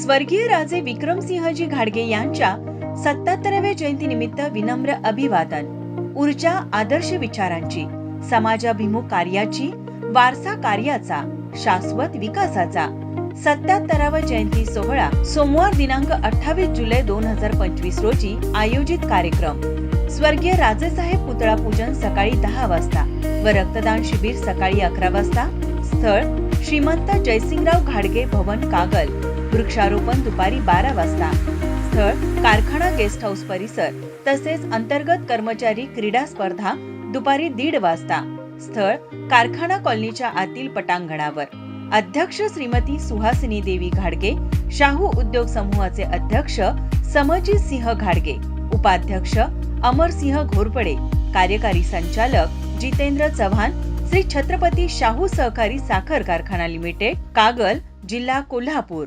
स्वर्गीय राजे विक्रमसिंहजी घाडगे यांच्या सत्याहत्तराव्या जयंती निमित्त विनम्र अभिवादन ऊर्जा आदर्श विचारांची समाजाभिमुख कार्याची वारसा कार्याचा शाश्वत विकासाचा सत्याहत्तरावा जयंती सोहळा सोमवार दिनांक अठ्ठावीस जुलै दोन हजार पंचवीस रोजी आयोजित कार्यक्रम. स्वर्गीय राजेसाहेब पुतळा पूजन सकाळी दहा वाजता व रक्तदान शिबिर सकाळी अकरा वाजता. स्थळ श्रीमंत जयसिंगराव घाडगे भवन कागल. वृक्षारोपण दुपारी बारा वाजता. स्थळ कारखाना गेस्ट हाऊस परिसर तसेच अंतर्गत कर्मचारी क्रीडा स्पर्धा दुपारी दीड वाजता. स्थळ कारखाना कॉलनीच्या आतील पटांगणावर. अध्यक्ष श्रीमती सुहासिनी देवी घाडगे शाहू उद्योग समूहाचे अध्यक्ष समजित सिंह घाडगे उपाध्यक्ष अमरसिंह घोरपडे कार्यकारी संचालक जितेंद्र चव्हाण श्री छत्रपती शाहू सहकारी साखर कारखाना लिमिटेड कागल जिल्हा कोल्हापूर.